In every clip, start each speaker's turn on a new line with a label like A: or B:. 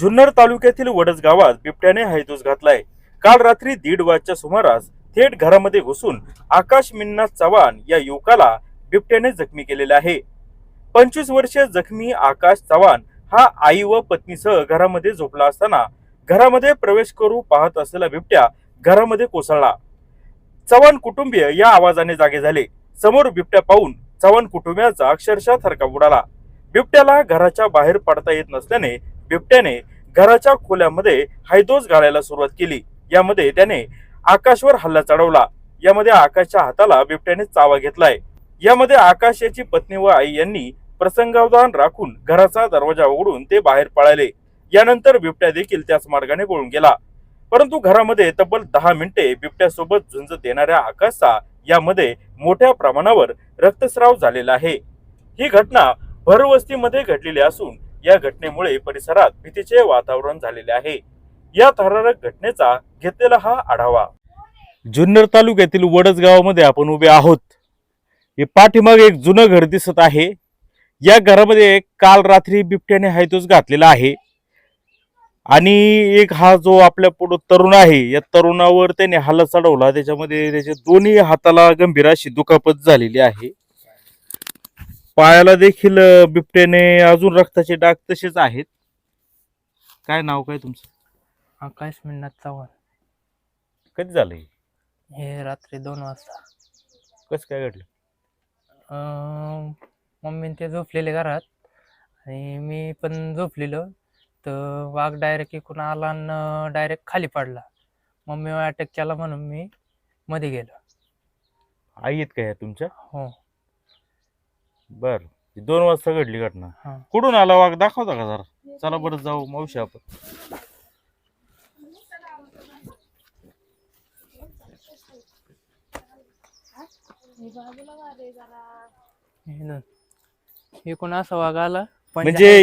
A: जुन्नर तालुक्यातील वडस गावात बिबट्याने हैदूस घातलाय. काल रात्री दीड वाजच्या सुमारास थेट घरामध्ये घुसून आकाश मिन्ना चव्हाण या युवकाला बिबट्याने जखमी केलेले आहे. पंचवीस वर्षीय जखमी आकाश चव्हाण हा आई व पत्नीसह घरामध्ये झोपला असताना घरामध्ये प्रवेश करू पाहत असलेला बिबट्या घरामध्ये कोसळला. चव्हाण कुटुंबीय या आवाजाने जागे झाले. समोर बिबट्या पाहून चव्हाण कुटुंबियाचा अक्षरशः थरका उडाला. बिबट्याला घराच्या बाहेर पडता येत नसल्याने बिबट्याने घराच्या खोल्यामध्ये हायदोस घालायला सुरुवात केली. यामध्ये त्याने आकाशवर हल्ला चढवला. यामध्ये आकाशच्या हाताला बिबट्याने चावा घेतलाय. यामध्ये आकाश याची पत्नी व आई यांनी प्रसंगावधान राखून घराचा दरवाजा उघडून ते बाहेर पळाले. यानंतर बिबट्या देखील त्याच मार्गाने पळून गेला. परंतु घरामध्ये तब्बल दहा मिनिटे बिबट्यासोबत झुंज देणाऱ्या आकाशचा यामध्ये मोठ्या प्रमाणावर रक्तस्राव झालेला आहे. ही घटना भरवस्तीमध्ये घडलेली असून या घटनेमुळे परिसरात भीतीचे वातावरण झालेले आहे. या थरारक घटनेचा घेतलेला हा आढावा. जुन्नर तालुक्यातील वडस गावामध्ये आपण उभे आहोत. हे पाठीमागे एक जुनं घर दिसत आहे. या घरामध्ये काल रात्री बिबट्याने हैदोस घातलेला आहे. आणि एक हा जो आपल्या पुढं तरुण आहे या तरुणावर त्याने हल्ला चढवला त्याच्यामध्ये त्याच्या दोन्ही हाताला गंभीर अशी दुखापत झालेली आहे. पायाला देखील बिबट्याने अजून रक्ताचे डाग तसेच आहेत. काय नाव काय तुमचं?
B: आकाश मिन्नाथ चव्हाण.
A: कधी झालं हे?
B: हे रात्री दोन वाजता.
A: कसं काय घडलं?
B: अं, मम्मी ते झोपलेले घरात. आणि मी पण झोपलेलो. तर वाघ डायरेक्ट इकडून आला आणि डायरेक्ट खाली पडला. मम्मी अटॅक केला म्हणून मी मध्ये गेलो.
A: आई आहेत का ह्या तुमच्या?
B: हो.
A: बर. दोन वाजता घडली घटना. कुठून आला वाघ? दाखवता का जरा? चला बरं जाऊ. मावशी आपण.
B: हे. इकडून असा वाघ आला
A: म्हणजे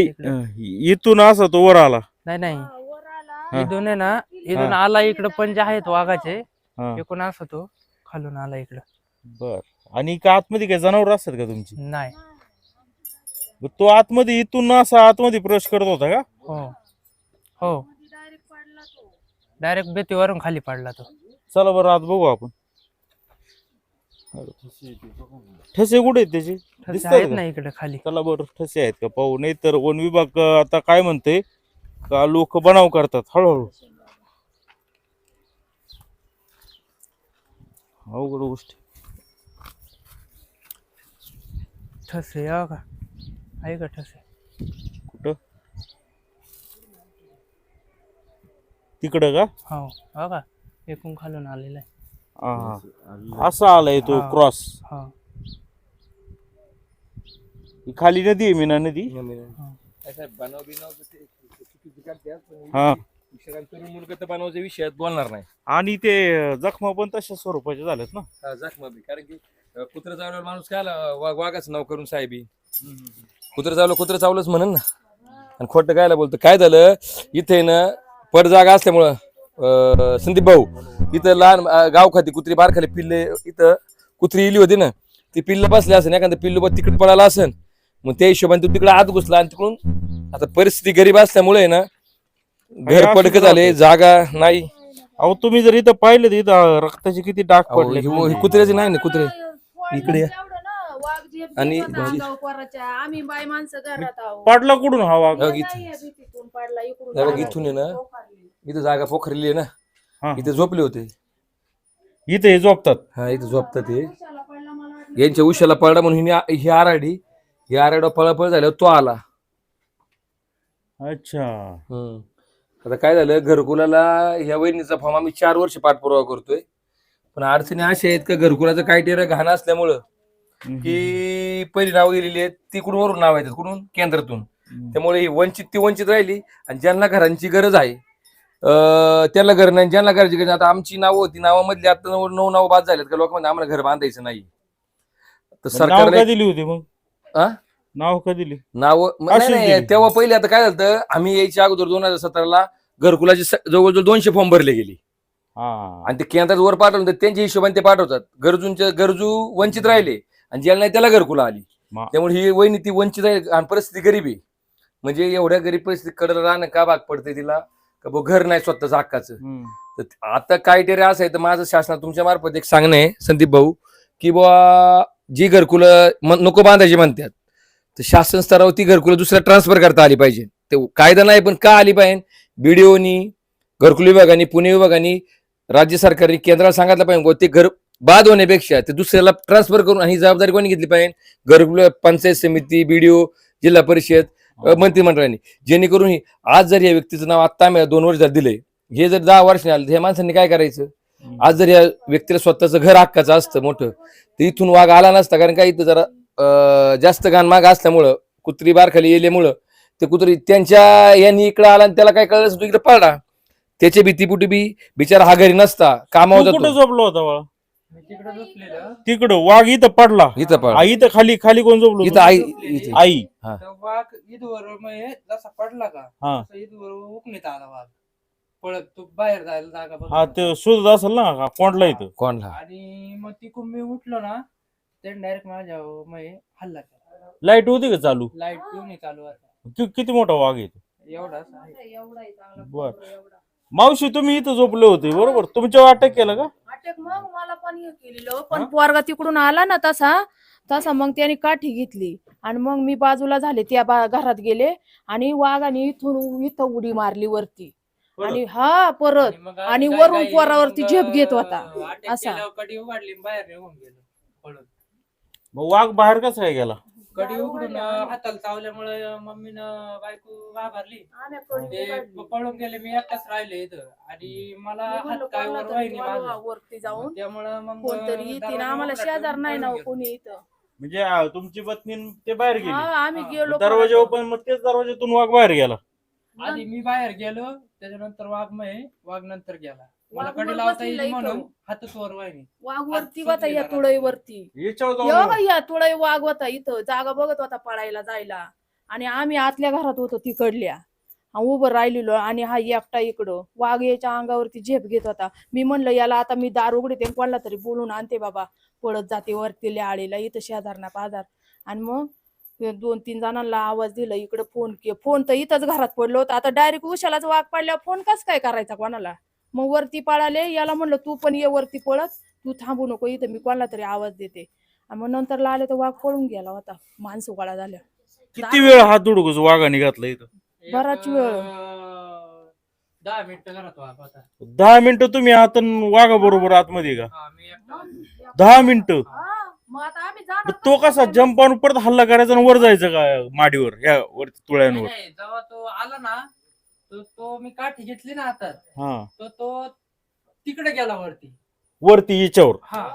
A: इथून असा तो वर आला.
B: नाही नाही.
A: हा.
B: इथून आहे ना इथून आला इकडं पंजा आहेत वाघाचे.
A: हा.
B: इकडून असा तो खालून आला इकडं.
A: बर. आणि का आतमध्ये काय जनावर असतात का तुमची?
B: नाही.
A: मग तो आतमध्ये इथून असा आतमध्ये प्रवेश करत होता का?
B: हो. हो. डायरेक्ट बेतीवरून खाली पडला तो.
A: चला बरं आत बघू आपण. ठसे कुठे आहेत त्याचे?
B: ठसे
A: दिसतात
B: आहेत
A: का?
B: ना इकडे खाली.
A: चला बरं ठसे आहेत का पाहू. नाही तर वन विभाग अं, आता काय म्हणते? का लोक बनाव करतात हळूहळू. अवघड गोष्ट
B: ठसे या का? आहे का ठसे?
A: कुठं? तिकडं का?
B: हो हो का? एकूण खालून आलेला आहे.
A: हा असा आलाय तो. क्रॉस.
B: हो.
A: ही खाली नदी आहे मीना नदी? हा
C: तरुण मुलगा तर बनवायच्या विषयात बोलणार नाही.
A: आणि ते जखमा पण तशा स्वरूपाचे झालेत ना?
C: हा, जखमा बी. कारण की कुत्रं चावल्यावर माणूस काय आला, वाघ वाघाचं नाव करून साहेबी. कुत्रं चावलं कुत्रं चावलंच म्हणून ना. आणि खोटं कायला बोलतं? काय झालं? इथे ना पड जागा असल्यामुळं अं, संदीप भाऊ इथं लहान गाव खाती कुत्री बार खाली पिल्ले इथं कुत्री इली होती ना ती पिल्ल बसले असेल एखादं पिल्लू बा तिकडे पडायला असेल मग त्या हिशोबाने तो तिकडे आत घुसला आणि तिकडून आता परिस्थिती गरीब असल्यामुळे ना घर पडक झाले. जागा नाही.
A: अहो तुम्ही जर इथं पाहिलं तर इथं रक्ताचे किती डाग पडले.
C: कुत्र्याचे नाही ना कुत्रे. इकडे या. आणि-
D: आणि आम्ही बाय माणसं घरात आहोत
A: पडला कुठून हा वाघ
C: बघ इथं.
D: नाही आहे भीतीतून पडला इकडून
C: हे बघ,
D: आला.
C: इथून आहे ना.
D: पोखरली.
C: इथं जागा पोखरली आहे ना
A: हा.
C: इथे झोपले होते
A: इथे हे झोपतात
C: हा इथं झोपतात हे
D: उशाला पडला मला वाटलं
C: यांच्या उशाला पडला म्हणून हिने ही आराडी ही आराडा पळापळ झाल्यावर तो आला
A: अच्छा
C: हम्म. आता काय झालं घरकुलाला ह्या वहिनीचा फॉर्म आम्ही चार वर्ष पाठपुरावा करतोय पण अडचणी अशा आहेत का घरकुलाचं क्रायटेरिया घाण असल्यामुळं की पहिली नाव दिलेली आहेत ती कुठून वरून नाव येतात कुठून? केंद्रातून. त्यामुळे ही वंचित ती वंचित राहिली आणि ज्यांना घरांची गरज आहे अं, त्यांना घर नाही ज्यांना घराची गरज. आता आमची नावं होती नावामधली आता नऊ नऊ नावं बाद झालेत का लोक म्हणजे आम्हाला घर बांधायचं नाही. तर सरकारला
A: दिली होती मग?
C: आ?
A: नाव का दिली?
C: नाव नाही. तेव्हा पहिले आता काय झालं आम्ही यायच्या अगोदर दोन हजार सतराला घरकुलाचे जवळजवळ दोनशे फॉर्म भरले गेले.
A: हा.
C: आणि ते केंद्रात वर पाठवलं त्यांच्या हिशोबाने ते पाठवतात. गरजूंच्या गरजू वंचित राहिले. आणि ज्याला नाही त्याला घरकुला आली.
A: मा-
C: त्यामुळे ही वहिनी ती वंचित आहे. आणि परिस्थिती गरीब आहे. म्हणजे एवढ्या गरीब परिस्थितीकडे राहणं का भाग पडते तिला? का बुवा घर नाही स्वतःच हक्काचं?
A: हम्म.
C: तर आता क्रायटेरिया असं आहे. तर माझं शासनात तुमच्या मार्फत एक सांगणं आहे संदीप भाऊ की बुवा जी घरकुलं म- नको बांधायची म्हणतात तर शासन स्तरावर ती घरकुलं दुसऱ्या ट्रान्सफर करता आली पाहिजे. ते कायदा नाही पण का आली पाहिजे? बीडीओनी घरकुल विभागाने पुणे विभागाने राज्य सरकारने केंद्राला सांगितलं पाहिजे बुवा ते घर बाद होण्यापेक्षा ते दुसऱ्याला ट्रान्सफर करून आणि ही जबाबदारी कोणी घेतली पाहिजे? घरकुल पंचायत समिती बीडीओ जिल्हा परिषद मंत्रिमंडळाने. जेणेकरून आज जर या व्यक्तीचं नाव आता आम्ही दोन वर्ष दिलंय हे जर दहा वर्ष आलं ह्या माणसांनी काय करायचं? आज जर या व्यक्तीला स्वतःचं घर हक्काचं असतं मोठं तर इथून वाघ आला नसता कारण काय इथं जरा जास्त घाण माग असल्यामुळं कुत्री बारखाली येल्यामुळं ते कुत्री त्यांच्या यांनी इकडे आला आणि त्याला काय कळलं तू इकडे पळला. त्याच्या भीतीपुटी बी बिचारा हा घरी नसता कामावर
A: झोपला होता
B: तिकडे झोपलेलं.
A: तिकडं वाघ इथं पडला.
C: इथं पळ
A: आई इथं खाली खाली कोण झोपलो
C: इथं आई इथं.
A: आई.
B: तर वाघ ईदवर मग जसा पडला का
A: हा.
B: तसा ईदवर उकणीत आला वाघ. पळत तो बाहेर जायला जागा
A: हा ते शोधत असेल ना का कोणला इथं.
C: कोणला
B: आणि मग तिकून मी उठलो ना त्याने डायरेक्ट माझ्या मग हे हल्ला केला.
A: लाइट होती का चालू?
B: लाइट घेऊन चालू आता
A: कि- किती मोठा वाघ येतो
B: एवढाच आहे.
D: एवढा चांगला
A: बर. मावशी तुम्ही इथं झोपले होते बरोबर? तुमच्यावर अटॅक केला का?
D: अटॅक मग? मला पण हे केलेलं. पण पोरगा तिकडून आला ना तसा तसा मग त्याने काठी घेतली. आणि मग मी बाजूला झाले त्या बा- घरात गेले आणि वाघाने इथून इथं उडी मारली वरती. आणि हा परत
B: आणि मग
D: आणि
B: काय-
D: वरून पोरावरती
B: मग,
D: झेप घेत होता.
B: अटॅक
D: असा.
B: केल्यावर कडी उघडली आणि बाहेर निघून गेलो. पळून.
A: मग वाघ बाहेर कसा काय गेला?
B: कडी उघडून. हाताला चावल्यामुळे मम्मीनं बायको
D: आम्ही कडी
B: ते
D: उघडली.
B: पळून गेले मी एकटाच राहिले इथं आणि मला
D: मी
B: हात
D: म्हणलं
B: काय
D: कोणाला
B: वर
D: तरी
B: वाहिनी
D: बोलवा
B: माझं
D: वरती जाऊन
B: त्यामुळं मग
D: कोणतरी येते ना आम्हाला शेजार नाही ना
B: गेलो.
D: कोणी इथं
A: म्हणजे आ, तुमची पत्नी न ते बाहेर
D: हा
A: गेली
D: आम्ही
B: हा.
D: गेलो
A: दरवाजा. ओपन मग तेच दरवाजातून वाघ बाहेर गेला
B: आधी मी बाहेर गेलो त्याच्यानंतर वाघ मग वाघ नंतर गेला मला
D: वाघ
B: कडी
D: वर
B: लावता
D: बसलेला
B: येईल म्हणून
D: इथं.
B: हातच वर वाहिनी
D: वाघ वरती
B: हात
D: होता या
B: सुटलेला
D: तुळईवरती.
A: याच्यावर
D: यो
A: जाऊन
D: बाई, या तुळई वाघ होता इथं. जागा बघत होता पळायला जायला. आणि आम्ही आतल्या घरात होतो तिकडल्या. हा उभं राहिलेलो आणि हा एकटा इकडं. वाघ याच्या अंगावरती झेप घेत होता. मी म्हणलं याला आता मी दार उघडते कोणाला तरी बोलून आणते बाबा. पळत जाते वरती आळीला इथं शेजार ना पाजार आणि मग ते दोन तीन जणांना आवाज दिला इकडे फोन के फोन तर इथंच घरात पडलो होतं. आता डायरेक्ट उशालाच वाघ पडल्यावर फोन कस काय करायचा कोणाला? मग वरती पळाले याला म्हणलं तू पण ये वरती पळत तू थांबू नको इथं मी कोणाला तरी आवाज देते. आणि मग नंतर आले तर वाघ पळून गेला होता माणसं गोळा झाल्या.
A: किती वेळ हात उडकूस वाघाने घातला इथं?
D: बराच वेळ.
B: दहा मिनिटं घरात वाघ होता
A: दहा मिनिटं तुम्ही आत वाघा बरोबर आतमध्ये का?
B: हा, मी एकटा
A: दहा मिनिटं?
D: हा, मग आता आम्ही जाणार
A: मग तो कसा जंप आणून परत हल्ला करायचा आणि वर जायचं का माडीवर ह्या वरती तुळ्यांवर?
B: नाही, जेव्हा तो आला ना तो तो मी काठी घेतली ना हातात
A: हा.
B: तो तो तिकडे गेला वरती.
A: वरती याच्यावर
B: हा.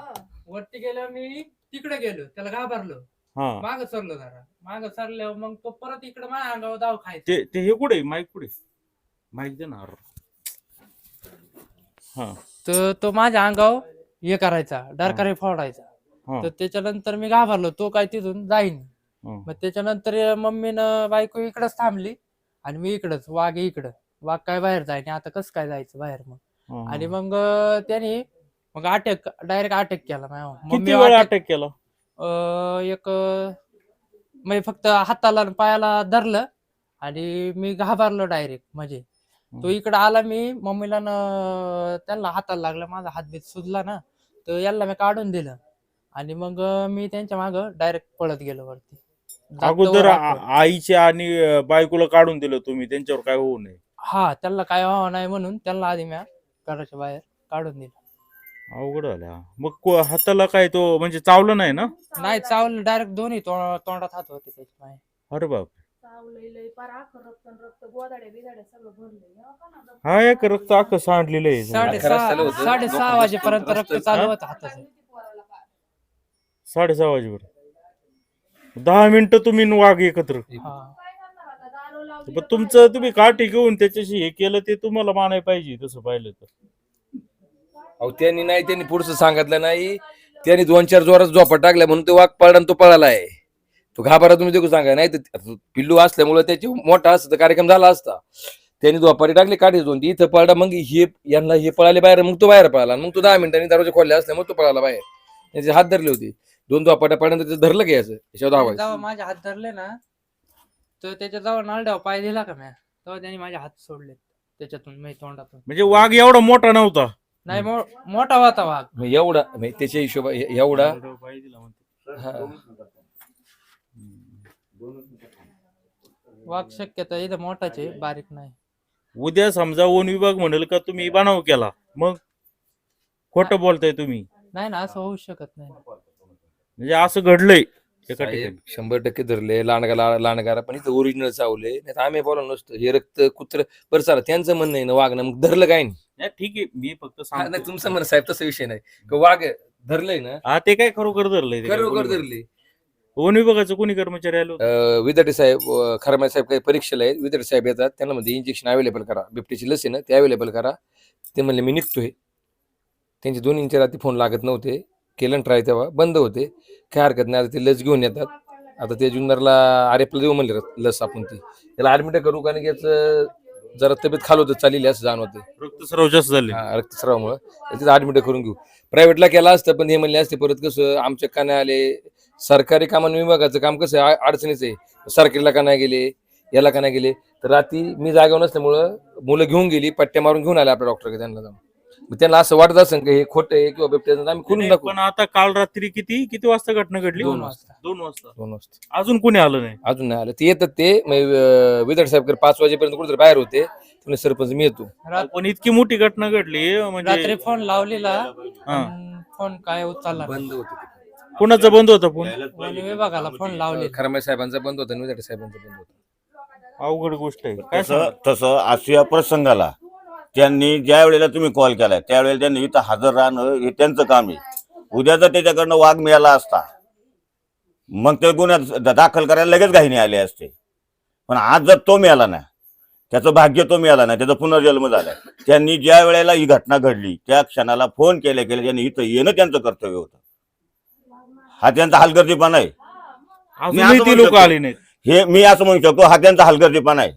B: वरती गेल्यावर मी तिकडे गेलो त्याला घाबरलो.
A: हा.
B: माग सरलो जरा. माग सरल्यावर मग तो परत इकडे माझ्या अंगावर धाव खायचा
A: ते ते हे कुठे? माईक कुठे? माईक दे ना अरे. हा.
B: तर तो माझ्या अंगावर हे करायचा डरकारे फोडायचा.
A: हा.
B: तर त्याच्यानंतर मी घाबरलो तो काय तिथून जाईन.
A: हा.
B: मग त्याच्यानंतर मम्मीनं बायको इकडंच थांबली. आणि मी इकडंच वाघ इकडं. वाघ काय बाहेर जायने आता कसं काय जायचं बाहेर मग. आणि मग अं, त्याने मग अटॅक डायरेक्ट अटॅक केला माझ्यावर. मग
A: किती
B: मी
A: वेळ अटॅक केला?
B: अं, एक अं, म्हणजे फक्त हाताला आणि पायाला धरलं आणि मी घाबरलो डायरेक्ट म्हणजे. तो इकडे आला मी मम्मीला न त्यांना हाताला लागला माझा हात बीत सुजला ना तर याला मी काढून दिलं. आणि मग अं, मी त्यांच्या माग डायरेक्ट पळत गेलो वरती.
A: अगोदर आ-. आईच्या आणि अं, बायकोला काढून दिलं तुम्ही त्यांच्यावर काय होऊ नये
B: हा त्यांना काय व्हावं नाही म्हणून त्यांना आधी मी घराच्या बाहेर काढून दिलं
A: अवघड झालं हा. मग को- हाताला काय तो म्हणजे चावलं नाही ना
B: नाही चावलं डायरेक्ट दोन्ही तो- तोंडात हात होते.
A: अरे बाप
D: चावलंय लय पार आखं रक्त न रक्त गोदाड्या बिदाड्या सगळं भरलंय या का ना?
A: हा एक रक्त अख्खं सांडलेलं आहे
B: साडेसहा
C: होतं.
B: साडेसहा
C: लोकं
B: वाजेपर्यंत रक्त चालू? होतं हाताचं
A: साडेसहा वाजेवर दहा मिनिटं तुम्ही न वाघ एकत्र.
B: हा.
D: काय करणार आता? दारू लावली
A: पण तुमचं तुम्ही काठी घेऊन त्याच्याशी हे केलं ते तुम्हाला मानाय पाहिजे तसं पाहिलं तर.
C: अहो त्यांनी नाही त्यांनी पुढचं सांगितलं नाही. त्यांनी दोन चार जोरात झोपा टाकल्या म्हणून तो वाघ पळला आणि तो पळाला आहे. तो घाबरा तुम्ही देखू सांगा नाही तर पिल्लू असल्यामुळे त्याची मोठा असतं तर कार्यक्रम झाला असता. त्यांनी दुपारी टाकली काठी दोन ती इथं पळला मग हे यांना हे पळाले बाहेर मग तो बाहेर पळाला. मग तो दहा मिनिटांनी दरवाजे खोलले असल्यामुळे तो पळाला बाहेर. त्याचे हात धरले होते. दोन दुपाट्या पळल्यानंतर ते धरलं घ्यायचं याच्यावर धावायचं.
B: जेव्हा माझे हात धरले ना तर त्याच्याजवळ नारड्यावर पाय दिला का म्या तेव्हा त्यांनी माझे हात सोडले त्याच्यातून मी तोंडातून.
A: म्हणजे वाघ एवढा मोठा नव्हता.
B: नाही मो- मोठा होता वाघ.
C: मग एवढा म्हणजे त्याच्या हिशोबा ए- एवढा? हा.
B: वाघ शक्यता इथं मोठाच आहे बारीक नाही.
A: उद्या समजा वन विभाग म्हणेल का तुम्ही बनाव केला? मग खोटं बोलताय तुम्ही.
B: नाही ना असं होऊ शकत नाही.
A: म्हणजे असं घडलंय एका
C: साहेब,
A: ठिकाणी.
C: शंभर टक्के धरले. लांडगा लांडगारा पण इथं ओरिजिनल चावले. नाही आम्ही बोला नसतो. हे रक्त कुत्र बरं चाला त्यांचं म्हणणं आहे ना वागणं मग धरलं काय नाही?
A: नाही, ठीक आहे. मी फक्त
C: हा,
A: सांगतो.
C: नाही तुमचं म्हणणं साहेब तसा विषय नाही. का वाघ धरलंय ना?
A: हा ते काय खरोखर धरलंय ते काय?
C: खरोखर. धरले
A: वन विभागाचं कोणी कर्मचारी आलो
C: विद्यार्थी साहेब अं, खरमाय साहेब काही परीक्षेला आहेत. विद्यार्थी साहेब येतात. त्यांना म्हणजे इंजेक्शन अवेलेबल करा. बिबटीची लस आहे ना ते अवेलेबल करा. ते म्हणले मी निघतोय. त्यांचे दोन इंच रात्री फोन लागत नव्हते. केलं ट्राय तेव्हा. बंद होते. काय हरकत नाही. आता ते लस घेऊन येतात. आता ते जुन्नरला आरेपला देऊ म्हणले लस आपण ती. त्याला ऍडमिट करू कारण की याचं जरा तब्येत खाल होतं चालली असं जाणवते
A: रक्तस्राव जास्त झाले.
C: हा, रक्तस्रावामुळं. तिथं ऍडमिट करून घेऊ. प्रायव्हेटला केला असतं पण हे म्हणले असते परत कसं आमच्या का नाही आले सरकारी कामान विभागाचं काम कसं आहे? आ- अडचणीचं आहे. सरकारीला का नाही गेले याला का नाही गेले. तर रात्री मी जागा नसल्यामुळं मुलं घेऊन गेली पट्ट्या मारून घेऊन आले आपल्या डॉक्टरकडे त्यांना जाऊन. मग त्यांना असं वाटत असेल की हे खोटं आहे किंवा बिबट्याचं आम्ही खुलून दाखवू.
A: पण आता काल रात्री किती किती वाजता घटना घडली?
B: दोन वाजता.
A: दोन वाजता.
C: दोन वाजता.
A: अजून कोणी आलं नाही?
C: अजून नाही आलं. ते येतात ते विद्यार्थी साहेब पाच वाजेपर्यंत कुठेतरी बाहेर होते. तुम्ही सरपंच मी येतो.
B: रात-
A: पण इतकी मोठी घटना घडली म्हणजे
B: रात्री फोन लावलेला. पण फोन काय उचलला नाही.
C: बंद होते
A: कुणाचा बंद होता फोन?
B: वन विभागाला फोन लावले
C: खरमाई साहेबांचा बंद होता आणि विद्यार्थी साहेबांचा बंद होता.
A: अवघड गोष्ट आहे. काय
E: तसं अशा प्रसंगाला त्यांनी ज्या वेळेला तुम्ही कॉल केलाय त्यावेळेला त्यांनी इथं हजर राहणं हे त्यांचं काम आहे. उद्या जर त्याच्याकडनं वाघ मिळाला असता मग ते गुन्ह्यात दाखल करायला लगेच घाईने आले असते. पण आज जर तो मिळाला ना त्याचं भाग्य तो मिळाला नाही त्याचा पुनर्जन्म झालाय. त्यांनी ज्या वेळेला ही घटना घडली त्या क्षणाला फोन केल्या केल्या त्यांनी इथं येणं त्यांचं कर्तव्य होतं. हा त्यांचा हलगर्जीपणा आहे. मी
A: ती लोक. आली
E: हे मी असं म्हणू शकतो हा त्यांचा हलगर्जीपणा आहे.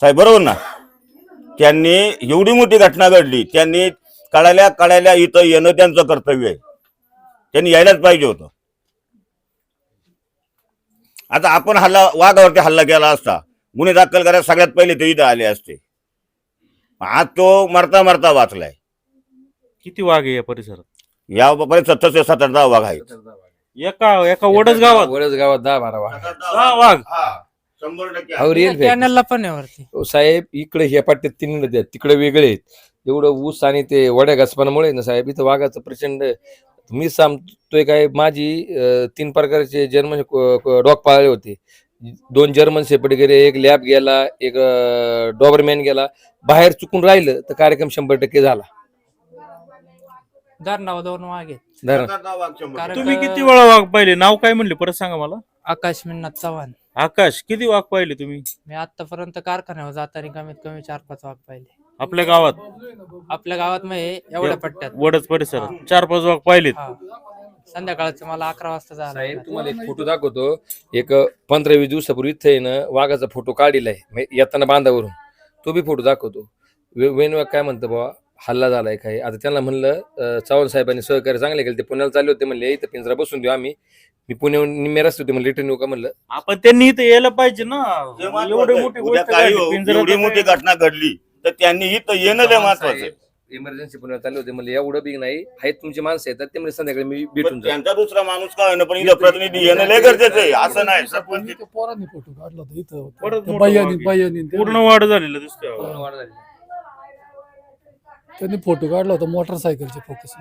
E: साहेब बरोबर ना? त्यांनी एवढी मोठी घटना घडली त्यांनी कळाल्या कळाल्या इथं येणं त्यांचं कर्तव्य आहे. त्यांनी यायलाच पाहिजे होतं. आता आपण हल्ला वाघावरती हल्ला केला असता गुन्हे दाखल करायला सगळ्यात पहिले ते इथं आले असते. आज तो मरता मरता वाचलाय.
A: किती वाघ आहे या परिसरात?
E: या परिसरात तसे सात आठ दहा वाघ आहेत.
A: एका एका वडच गावात?
C: वडच गावात दहा बारा वाघ.
A: दहा वाघ?
E: शंभर टक्के.
B: कॅनलला पण आहे वरती.
C: हो, साहेब इकडे ह्या पाट्यात तीन नद्या आहेत. तिकडे वेगळे आहेत. एवढं ऊस आणि ते वड्या घासपानामुळे ना साहेब इथं वाघाचं प्रचंड मी सांगतोय काय माझी अं, तीन प्रकारचे जर्मन डॉग पाळले होते. दोन जर्मन शेपट गेले एक लॅब गेला एक डॉबरमॅन गेला. बाहेर चुकून राहिलं तर कार्यक्रम शंभर टक्के झाला.
B: धरणावर दोन वाघ आहेत. कारण
A: तुम्ही
B: का-
A: किती वेळा वाघ पाहिले? नाव काय म्हणले? परत सांगा मला.
B: आकाश मिन्नाथ चव्हाण.
A: आकाश किती वाघ पाहिले तुम्ही?
B: मी आतापर्यंत कारखान्यावर जाताना कमीत कमी चार पाच वाघ पाहिले.
A: आपल्या गावात?
B: आपल्या गावात मग हे एवढ्या पट्ट्यात.
A: वडच परिसरात चार पाच वाघ पाहिलेत.
B: हा. संध्याकाळचं मला अकरा वाजता
C: साहेब. तुम्हाला एक फोटो दाखवतो. एक पंधरा वीस दिवसापूर्वी इथे आहे ना वाघाचा फोटो काढलेला आहे. म्हणजे येताना बांधावरून. तो बी फोटो दाखवतो. वे- वेणवाग काय म्हणतं बाबा हल्ला झालाय काय आता त्यांना म्हणलं चव्हाण साहेबांनी सहकार्य चांगले केले. ते पुण्याला चालले होते म्हणले इथं पिंजरा बसून देऊ आम्ही. मी पुण्याहून निम्मे रस्ते होते म्हणलं रिटर्न येऊ का? म्हणलं.
A: आपण त्यांनी इथं यायला पाहिजे ना. एवढी मोठी
E: आहे. उद्या
A: गोष्ट
E: काही
A: घडली.
E: हो, एवढी मोठी घटना घडली तर त्यांनी इथं येणं लय महत्वाचं आहे.
C: इमर्जन्सी पुण्याला चालले होते. म्हणले एवढं बिग नाही. आहेत तुमची माणसं येतात ते म्हणजे संध्याकाळी मी भेटून जाईल
E: त्यांचा दुसरा माणूस काय होईना पण इथं प्रतिनिधी येणं लय गरजेचं आहे. असं नाही सरपंच
F: ते पोरांनी फोटो काढला होता इथं.
A: परत
F: त्या
A: मोठं आहे. पूर्ण वाढ झालेलं दिसतोय
C: पूर्ण वाढ झाली.
F: त्यांनी फोटो काढला होता मोटरसायकलच्या फोकस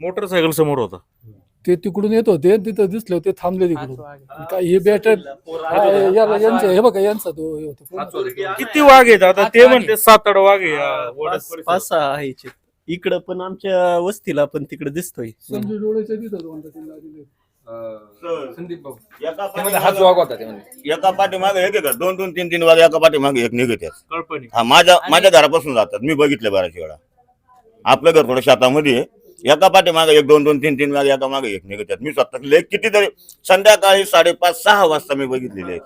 A: मोटरसायकल समोर होता
F: ते तिकडून येत होते तिथं दिसले होते थांबले तिकडून. काय हे बॅटर याला यांचं हे बघा यांचा तो हे होता.
A: किती वाघ आहेत आता ते म्हणते सात आठ वाघ आहे या
G: पाच
A: परिसरात.
G: पाच सहा आहे. इकडं पण आमच्या वस्तीला पण तिकडे दिसतोय
F: संजू डोळेच्या तिथं दोन तीन लागलेले.
C: अं, संदीप भाऊ
E: एका
C: ते म्हणले हाच वाघ होता ते म्हणले
E: एका पाठीमागे एक आहे दोन दोन तीन तीन वागे एका पाठीमागे एक निघत आहेत.
A: कल्पनी
E: हा माझ्या माझ्या घरापासून जातात मी बघितले बऱ्याच वेळा आपलं घर थोडं शेतामध्ये आहे. एका पाठीमागे एक दोन दोन तीन तीन वागे एका मागे एक निघत. मी स्वतः लय कितीतरी संध्याकाळी साडेपाच सहा वाजता मी बघितलेले आहेत.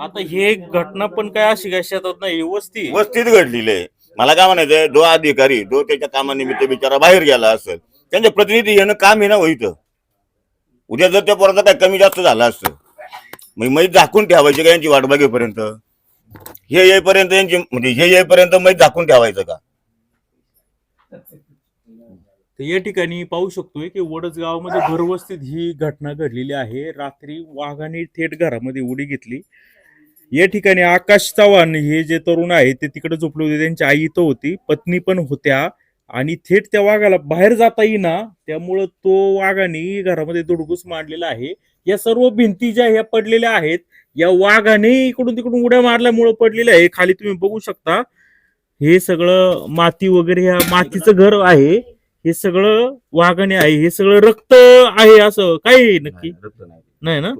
A: आता हे घटना पण काय अशी काय शेतात नाही वस्ती
E: वस्तीत घडलेले आहे. मला काय म्हणायचंय जो अधिकारी जो त्याच्या कामानिमित्त बिचारा बाहेर गेला असेल त्यांचे प्रतिनिधी येणं काम आहे ना हो इथं उद्या जर त्या पोराचं काय कमी जास्त झालं असतं मग मैत झाकून ठेवायची का यांची वाट बघेपर्यंत? हे येईपर्यंत यांची म्हणजे हे येईपर्यंत मैत झाकून ठेवायचं का?
A: तर या ठिकाणी पाहू शकतोय की वडसगाव गावामध्ये घरवस्तीत ही घटना घडलेली आहे. रात्री वाघाने थेट घरामध्ये उडी घेतली. या ठिकाणी आकाश चव्हाण हे जे तरुण आहेत ते तिकडे झोपले होते. त्यांची आई इथं होती. पत्नी पण होत्या. आणि थेट त्या वाघाला बाहेर जाता येईना त्यामुळं तो वाघाने घरामध्ये दुडगूस मांडलेला आहे. या सर्व भिंती ज्या ह्या पडलेल्या आहेत या वाघाने इकडून तिकडून उड्या मारल्यामुळं पडलेल्या आहे. खाली तुम्ही बघू शकता हे सगळं माती वगैरे ह्या मातीचं घर आहे. हे सगळं वाघाने आहे. हे सगळं रक्त आहे असं. काय नक्की? नाही. ना?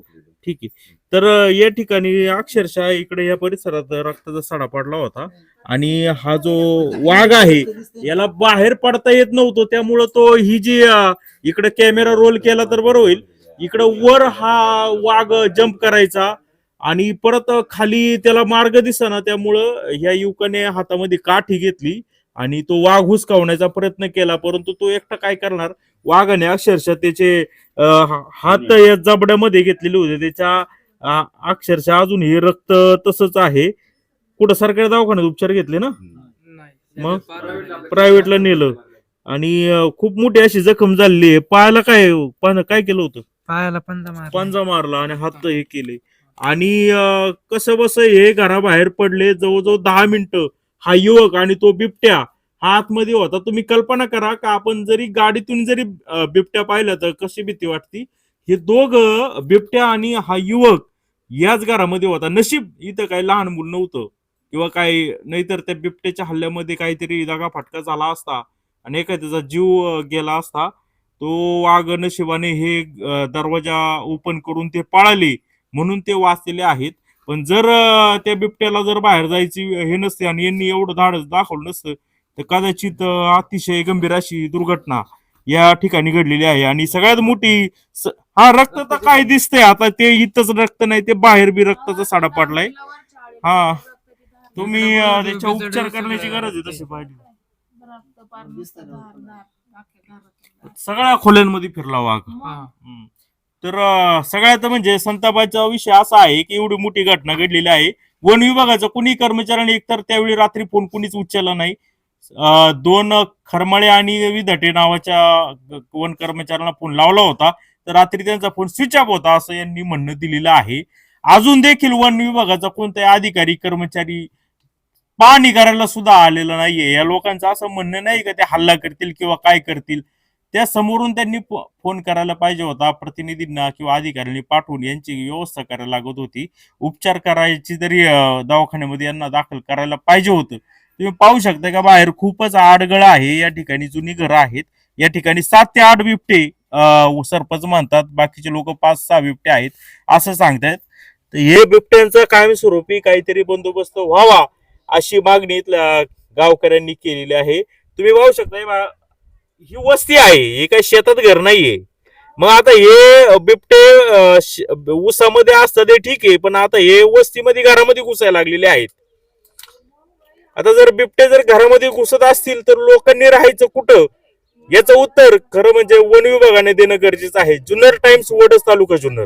A: ठीक आहे. तर या ठिकाणी अक्षरशः इकडे या परिसरात रक्ताचा सडा पडला होता. आणि हा जो वाघ आहे याला बाहेर पडता येत नव्हतो. त्यामुळं तो ही जी इकडे कॅमेरा रोल केला तर बरं होईल. इकडं वर हा वाघ जम्प करायचा आणि परत खाली त्याला मार्ग दिसना त्यामुळं ह्या युवकाने हातामध्ये काठी घेतली आणि तो वाघ हुसकावण्याचा प्रयत्न केला. परंतु तो एकटा काय करणार? वाघाने अक्षरशः त्याचे हात या जबड्यामध्ये घेतलेले होते. त्याच्या अक्षरशः अजून हे रक्त तसंच आहे. कुठं सरकारी दवाखान्यात उपचार घेतले ना?
B: नाही.
A: मग? प्रायव्हेटला नेलं. आणि खूप मोठी अशी जखम झालेली आहे. पायाला काय पानं काय केलं होतं?
B: पायाला पंजा मार
A: पंजा मारला आणि हात हे. केले. आणि कसं बस हे घराबाहेर पडले. जवळजवळ दहा मिनिटं हा युवक आणि तो बिबट्या हा आतमध्ये होता. तुम्ही कल्पना करा का आपण जरी गाडीतून जरी बिबट्या पाहिलं तर कशी भीती वाटती? हे दोघ बिबट्या आणि हा युवक याच घरामध्ये होता. नशीब इथं काही लहान मुलं नव्हतं. किंवा काही नाहीतर त्या बिबट्याच्या हल्ल्यामध्ये काहीतरी जागा फटका झाला असता आणि एखाद्याचा जीव गेला असता. तो वाघ नशिबाने हे दरवाजा ओपन करून ते पळाले म्हणून ते वाचलेले आहेत. पण जर त्या बिबट्याला जर बाहेर जायची हे नसते आणि यांनी एवढं धाडस दाखवलं नसतं तर कदाचित अतिशय गंभीर अशी दुर्घटना या ठिकाणी घडलेली आहे. आणि सगळ्यात मोठी हा रक्त तर काय दिसतंय? आता ते इथंच रक्त नाही ते बाहेर बी रक्ताचा साडा पडलाय. हा. तुम्ही त्याच्या उपचार करण्याची गरज आहे तशी पाहिजे सगळ्या खोल्यांमध्ये फिरला वाघ. तर सगळ्यात म्हणजे संतापाचा विषय असा आहे की एवढी मोठी घटना घडलेली आहे. वन विभागाचा कुणी कर्मचाऱ्याने एकतर त्यावेळी रात्री फोन कुणीच उचलला नाही. दोन खरमाळे आणि विधाटे नावाच्या वन कर्मचाऱ्यांना फोन लावला होता. तर रात्री त्यांचा फोन स्विच ऑफ होता असं यांनी म्हणणं दिलेलं आहे. अजून देखील वन विभागाचा कोणताही अधिकारी कर्मचारी पाहणी करायला सुद्धा आलेला नाहीये. या लोकांचं असं म्हणणं नाही का ते हल्ला करतील किंवा काय करतील? त्या समोरून त्यांनी फोन करायला पाहिजे होता. प्रतिनिधींना किंवा अधिकाऱ्यांनी पाठवून यांची व्यवस्था करायला लागत होती. उपचार करायची तरी दवाखान्यामध्ये यांना दाखल करायला पाहिजे होतं. तुम्ही पाहू शकता का बाहेर खूपच आडगळ आहे या ठिकाणी जुनी घरं आहेत. या ठिकाणी सात ते आठ बिबटे सरपंच म्हणतात बाकीचे लोक पाच सहा बिबटे आहेत असं सांगतायत. तर हे बिबट्यांचा कायमस्वरूपी काहीतरी बंदोबस्त व्हावा अशी मागणी गावकऱ्यांनी केलेली आहे. तुम्ही पाहू शकता ही वस्ती आहे हे काही शेतात घर नाहीये. मग आता हे बिबटे ऊसामध्ये असतात ते ठीक आहे पण आता हे वस्तीमध्ये घरामध्ये घुसायला लागलेले आहेत. आता जर बिबटे जर घरामध्ये घुसत असतील तर लोकांनी राहायचं कुठं? याचं उत्तर खरं म्हणजे वन विभागाने देणं गरजेचं आहे. जुन्नर टाइम्स वडस तालुका जुन्नर.